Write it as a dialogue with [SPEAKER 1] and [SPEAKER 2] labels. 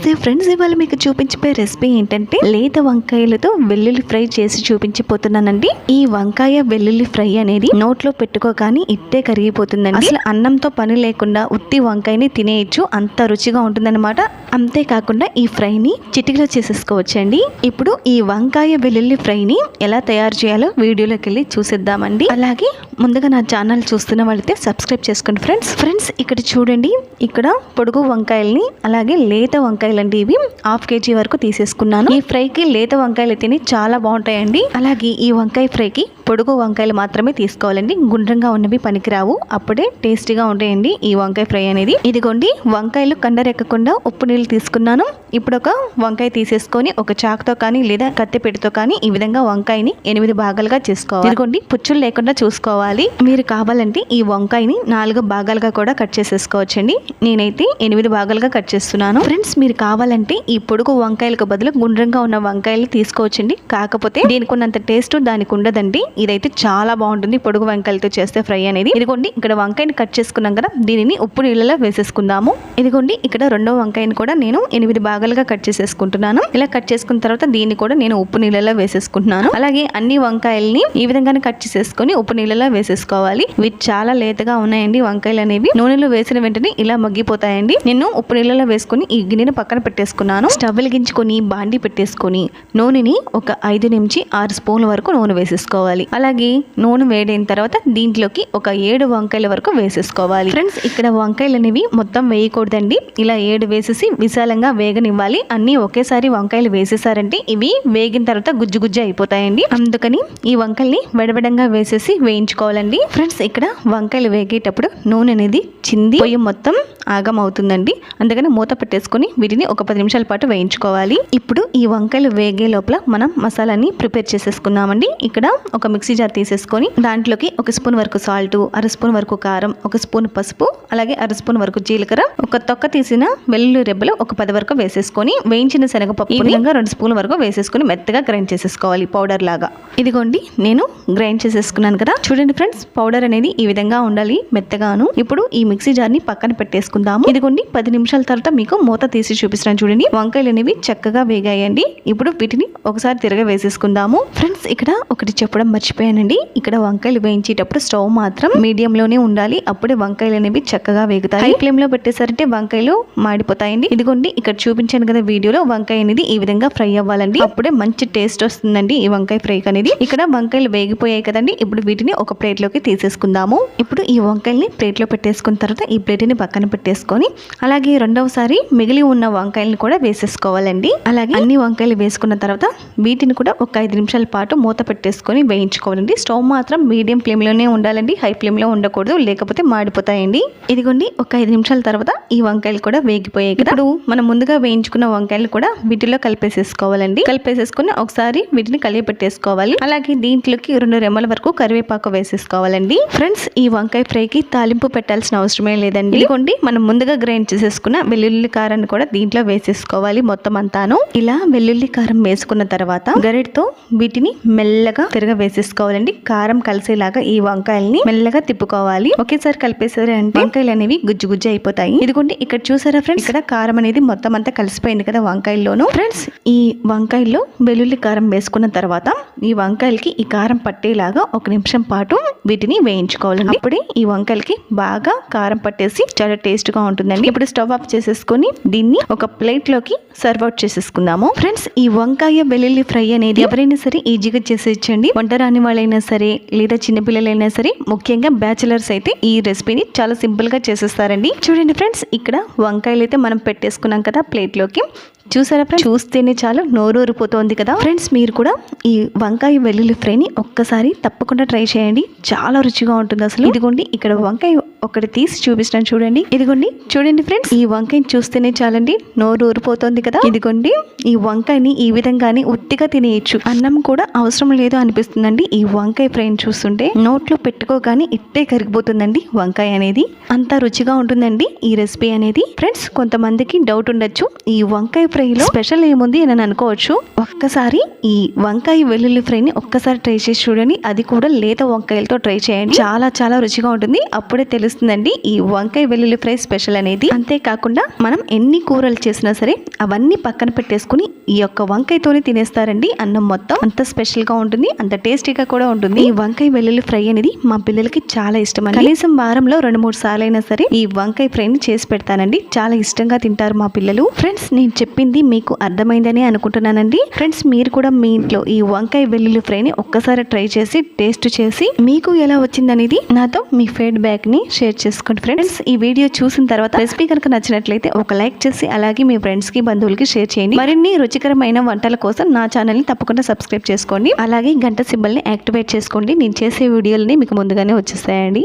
[SPEAKER 1] నమస్తే ఫ్రెండ్స్ ఇవాళ మీకు చూపించిపోయే రెసిపీ ఏంటంటే లేత వంకాయలతో వెల్లుల్లి ఫ్రై చేసి చూపించిపోతున్నానండి ఈ వంకాయ వెల్లుల్లి ఫ్రై అనేది నోట్లో పెట్టుకోగానే ఇట్టే కరిగిపోతుందండి. అసలు అన్నంతో పని లేకుండా ఉత్తి వంకాయని తినేయచ్చు. అంత రుచిగా ఉంటుందన్నమాట. అంతేకాకుండా ఈ ఫ్రైని చిటికలో చేసేసుకోవచ్చండి. ఇప్పుడు ఈ వంకాయ వెల్లుల్లి ఫ్రైని ఎలా తయారు చేయాలో వీడియోలోకి వెళ్ళి చూసేద్దామండి. అలాగే ముందుగా నా ఛానల్ చూస్తున్న వాళ్ళైతే సబ్స్క్రైబ్ చేసుకోండి ఫ్రెండ్స్. ఫ్రెండ్స్ ఇక్కడ చూడండి ఇక్కడ పొడుగు వంకాయల్ని అలాగే లేత వంకాయలు అండి ఇవి. హాఫ్ కేజీ వరకు తీసేసుకున్నాను. ఈ ఫ్రైకి లేత వంకాయలు అయితేనే చాలా బాగుంటాయండి. అలాగే ఈ వంకాయ ఫ్రైకి పొడుగు వంకాయలు మాత్రమే తీసుకోవాలండి. గుండ్రంగా ఉన్నవి పనికిరావు. అప్పుడే టేస్టీగా ఉంటాయండి ఈ వంకాయ ఫ్రై అనేది. ఇదిగోండి వంకాయలు కండరెక్కకుండా ఉప్పు నీళ్ళు తీసుకున్నాను. ఇప్పుడు ఒక వంకాయ తీసేసుకొని ఒక చాకుతో కానీ లేదా కత్తిపెట్టితో కానీ ఈ విధంగా వంకాయని ఎనిమిది భాగాలుగా చేసుకోవాలి. ఇదిగోండి పుచ్చులు లేకుండా చూసుకోవాలి. మీరు కావాలంటే ఈ వంకాయని నాలుగు భాగాలుగా కూడా కట్ చేసేసుకోవచ్చండి. నేనైతే ఎనిమిది భాగాలుగా కట్ చేస్తున్నాను. ఫ్రెండ్స్ మీరు కావాలంటే ఈ పొడుగు వంకాయలకు బదులు గుండ్రంగా ఉన్న వంకాయలు తీసుకోవచ్చండి. కాకపోతే దీనికి ఉన్నంత టేస్ట్ దానికి ఉండదండి. ఇదైతే చాలా బాగుంటుంది. పొడుగు వంకాయలతో చేస్తే ఫ్రై అనేది. ఇదిగోండి ఇక్కడ వంకాయని కట్ చేసుకున్నాం కదా దీనిని ఉప్పు నీళ్ళలో వేసేసుకుందాము. ఇదిగోండి ఇక్కడ రెండో వంకాయని కూడా నేను ఎనిమిది భాగాలుగా కట్ చేసేసుకుంటున్నాను. ఇలా కట్ చేసుకున్న తర్వాత దీన్ని కూడా నేను ఉప్పు నీళ్ళలో వేసేసుకుంటున్నాను. అలాగే అన్ని వంకాయల్ని ఈ విధంగానే కట్ చేసేసుకొని ఉప్పు నీళ్ళలో వేసేసుకోవాలి. ఇవి చాలా లేతగా ఉన్నాయండి వంకాయలు అనేవి. నూనెలో వేసిన వెంటనే ఇలా మగ్గిపోతాయండి. నేను ఉప్పు నీళ్ళలో వేసుకొని ఈ గిన్నెను పక్కన పెట్టేసుకున్నాను. స్టవ్ వెలిగించుకొని బాండి పెట్టేసుకొని నూనెని ఒక ఐదు నుంచి ఆరు స్పూన్ల వరకు నూనె వేసేసుకోవాలి. అలాగే నూనె వేడైన తర్వాత దీంట్లోకి ఒక ఏడు వంకాయల వరకు వేసేసుకోవాలి. ఫ్రెండ్స్ ఇక్కడ వంకాయలు అనేవి మొత్తం వేయకూడదండి. ఇలా ఏడు వేసేసి విశాలంగా వేగనివ్వాలి. అన్ని ఒకేసారి వంకాయలు వేసేసారంటే ఇవి వేగిన తర్వాత గుజ్జు గుజ్జు అయిపోతాయండి. అందుకని ఈ వంకాయల్ని వెడవెడంగా వేసేసి వేయించుకోవాలండి. ఫ్రెండ్స్ ఇక్కడ వంకాయలు వేగేటప్పుడు నూనె అనేది చింది పొయ్యి మొత్తం ఆగం అవుతుందండి అందుకని మూత పెట్టేసుకొని వీటిని ఒక పది నిమిషాల పాటు వేయించుకోవాలి. ఇప్పుడు ఈ వంకాయలు వేగే లోపల మనం మసాలాని ప్రిపేర్ చేసేసుకున్నామండి ఇక్కడ ఒక మిక్సీ జార్ తీసేసుకొని దాంట్లోకి ఒక స్పూన్ వరకు సాల్ట్ అర స్పూన్ వరకు కారం ఒక స్పూన్ పసుపు అలాగే అర స్పూన్ వరకు జీలకర్ర ఒక తొక్క తీసిన వెల్లుల్లి రెబ్బలు ఒక పది వరకు వేసేసుకొని వేయించిన శనగపప్పు ఈ విధంగా రెండు స్పూన్ల వరకు వేసేసుకొని మెత్తగా గ్రైండ్ చేసేసుకోవాలి పౌడర్ లాగా. ఇదిగోండి నేను గ్రైండ్ చేసేసుకున్నాను కదా. చూడండి ఫ్రెండ్స్ పౌడర్ అనేది ఈ విధంగా ఉండాలి మెత్తగాను. ఇప్పుడు ఈ మిక్సీ జార్ని పక్కన పెట్టేసుకుందాము. ఇదిగోండి పది నిమిషాల తర్వాత మీకు మూత తీసి చూపిస్తాను చూడండి. వంకాయలు అనేవి చక్కగా వేగాయండి. ఇప్పుడు వీటిని ఒకసారి తిరగ వేసేసుకుందాము. ఫ్రెండ్స్ ఇక్కడ ఒకటి చెప్పడం మర్చిపోయానండి. ఇక్కడ వంకాయలు వేయించేటప్పుడు స్టవ్ మాత్రం మీడియంలోనే ఉండాలి. అప్పుడే వంకాయలు అనేవి చక్కగా వేగుతాయి. హై ఫ్లేమ్లో పెట్టేసారంటే వంకాయలు మాడిపోతాయండి. ఇదిగోండి ఇక్కడ చూపించాను కదా వీడియోలో వంకాయ అనేది ఈ విధంగా ఫ్రై అవ్వాలండి. అప్పుడే మంచి టేస్ట్ వస్తుందండి ఈ వంకాయ ఫ్రై అనేది. ఇక్కడ వంకాయలు వేగిపోయాయి కదండి. ఇప్పుడు వీటిని ఒక ప్లేట్లోకి తీసేసుకుందాము. ఇప్పుడు ఈ వంకాయల్ని ప్లేట్లో పెట్టేసుకున్న తర్వాత ఈ ప్లేట్ని పక్కన పెట్టేసుకొని అలాగే రెండవసారి మిగిలి ఉన్న వంకాయల్ని కూడా వేసేసుకోవాలండి. అలాగే అన్ని వంకాయలు వేసుకున్న తర్వాత వీటిని కూడా ఒక ఐదు నిమిషాల పాటు మూత పెట్టేసుకొని వేయించుకోవాలండి స్టవ్ మాత్రం మీడియం ఫ్లేమ్లోనే ఉండాలండి. హై ఫ్లేమ్లో ఉండకూడదు లేకపోతే మాడిపోతాయండి. ఇదిగోండి ఒక ఐదు నిమిషాల తర్వాత ఈ వంకాయలు కూడా వేగిపోయాయి కదా. ఇప్పుడు మనం ముందుగా వేయించుకున్న వంకాయలు కూడా వీటిలో కలిపేసేసుకోవాలండి. కలిపేసేసుకుని ఒకసారి వీటిని కలిపి పెట్టేసుకోవాలి. అలాగే దీంట్లోకి రెండు రెమ్మల వరకు కరివేపాకు వేసేసుకోవాలండి. ఫ్రెండ్స్ ఈ వంకాయ ఫ్రైకి తాలింపు పెట్టాల్సిన అవసరమే లేదండి. ఇదిగోండి మనం ముందుగా గ్రైండ్ చేసేసుకున్న వెల్లుల్లి కారాన్ని కూడా దీంట్లో వేసేసుకోవాలి మొత్తం అంతాను. ఇలా వెల్లుల్లి కారం వేసుకున్న తర్వాత గరిటతో వీటిని మెల్లగా తిరగ వేసేసుకోవాలండి కారం కలిసేలాగా ఈ వంకాయల్ని మెల్లగా తిప్పుకోవాలి. ఒకేసారి కలిపేసారి అంటే వంకాయలు అనేవి గుజ్జు గుజ్జు అయిపోతాయి. ఇదిగోండి ఇక్కడ చూసారా ఫ్రెండ్స్? ఇక్కడ కారం అనేది మొత్తం అంతా కలిసిపోయింది కదా వంకాయల్లోను. ఫ్రెండ్స్ ఈ వంకాయల్లో వెల్లుల్లి కారం వేసుకున్న తర్వాత ఈ వంకాయలకి ఈ కారం పట్టేలాగా ఒక నిమిషం పాటు వీటిని వేయించుకోవాలండి. అప్పుడే ఈ వంకాయలకి బాగా కారం పట్టేసి చాలా టేస్ట్గా ఉంటుందండి. ఇప్పుడు స్టవ్ ఆఫ్ చేసేసుకొని దీన్ని ఒక ప్లేట్లోకి సర్వ్ అవుట్ చేసేసుకుందాము. ఫ్రెండ్స్ ఈ వంకాయ వెల్లుల్లి ఫ్రై అనేది ఎవరైనా సరే ఈజీగా చేసేయచ్చండి. వంట రాని వాళ్ళైనా సరే లేదా చిన్నపిల్లలైనా సరే ముఖ్యంగా బ్యాచిలర్స్ అయితే ఈ రెసిపీని చాలా సింపుల్గా చేసేస్తారండి. చూడండి ఫ్రెండ్స్ ఇక్కడ వంకాయలు అయితే మనం పెట్టేసుకున్నాం కదా ప్లేట్లోకి. చూసారా ఫ్రెండ్స్ చూస్తేనే చాలు నోరు ఊరిపోతోంది కదా. ఫ్రెండ్స్ మీరు కూడా ఈ వంకాయ వెల్లుల్లి ఫ్రైని ఒక్కసారి తప్పకుండా ట్రై చేయండి. చాలా రుచిగా ఉంటుంది అసలు. ఇదిగోండి ఇక్కడ వంకాయ ఒకటి తీసి చూపిస్తాను చూడండి. ఇదిగోండి చూడండి ఫ్రెండ్స్ ఈ వంకాయని చూస్తేనే చాలండి నోరు ఊరిపోతోంది కదా. ఇదిగోండి ఈ వంకాయని ఈ విధంగానే ఉట్టిగా తినేయచ్చు. అన్నం కూడా అవసరం లేదు అనిపిస్తుందండి ఈ వంకాయ ఫ్రైని చూస్తుంటే. నోట్లో పెట్టుకోగానే ఇట్టే కరిగిపోతుందండి వంకాయ అనేది. అంత రుచిగా ఉంటుందండి ఈ రెసిపీ అనేది. ఫ్రెండ్స్ కొంతమందికి డౌట్ ఉండొచ్చు ఈ వంకాయ ఫ్రైలో స్పెషల్ ఏముంది అని అనుకోవచ్చు. ఒక్కసారి ఈ వంకాయ వెల్లుల్లి ఫ్రైని ఒక్కసారి ట్రై చేసి చూడండి. అది కూడా లేత వంకాయలతో ట్రై చేయండి. చాలా చాలా రుచిగా ఉంటుంది. అప్పుడే తెలుస్తుందండి ఈ వంకాయ వెల్లుల్లి ఫ్రై స్పెషల్ అనేది. అంతేకాకుండా మనం ఎన్ని కూరలు చేసినా సరే అవన్నీ పక్కన పెట్టేసుకుని ఈ యొక్క వంకాయతోనే తినేస్తారండి. అన్నం మొత్తం అంత స్పెషల్గా ఉంటుంది. అంత టేస్టీగా కూడా ఉంటుంది. ఈ వంకాయ వెల్లుల్లి ఫ్రై అనేది మా పిల్లలకి చాలా ఇష్టం అండి. కనీసం వారంలో రెండు మూడు సార్లు అయినా సరే ఈ వంకాయ ఫ్రైని చేసి పెడతానండి. చాలా ఇష్టంగా తింటారు మా పిల్లలు. ఫ్రెండ్స్ నేను చెప్పింది మీకు అర్థమైందని అనుకుంటున్నానండి. ఫ్రెండ్స్ మీరు కూడా మీ ఇంట్లో ఈ వంకాయ వెల్లుల్లి ఫ్రైని ఒక్కసారి ట్రై చేసి టేస్ట్ చేసి మీకు ఎలా వచ్చిందనేది నాతో మీ ఫీడ్బ్యాక్ని షేర్ చేసుకోండి ఫ్రెండ్స్. ఈ వీడియో చూసిన తర్వాత రెసిపీ కనుక నచ్చినట్లయితే ఒక లైక్ చేసి అలాగే మీ ఫ్రెండ్స్కి బంధువులకి షేర్ చేయండి. మరిన్ని రుచి రుచికరమైన వంటల కోసం నా ఛానల్ని తప్పకుండా సబ్స్క్రైబ్ చేసుకోండి. అలాగే గంట సింబల్ని యాక్టివేట్ చేసుకోండి. నేను చేసే వీడియోలని మీకు ముందుగానే వచ్చేస్తాయండి.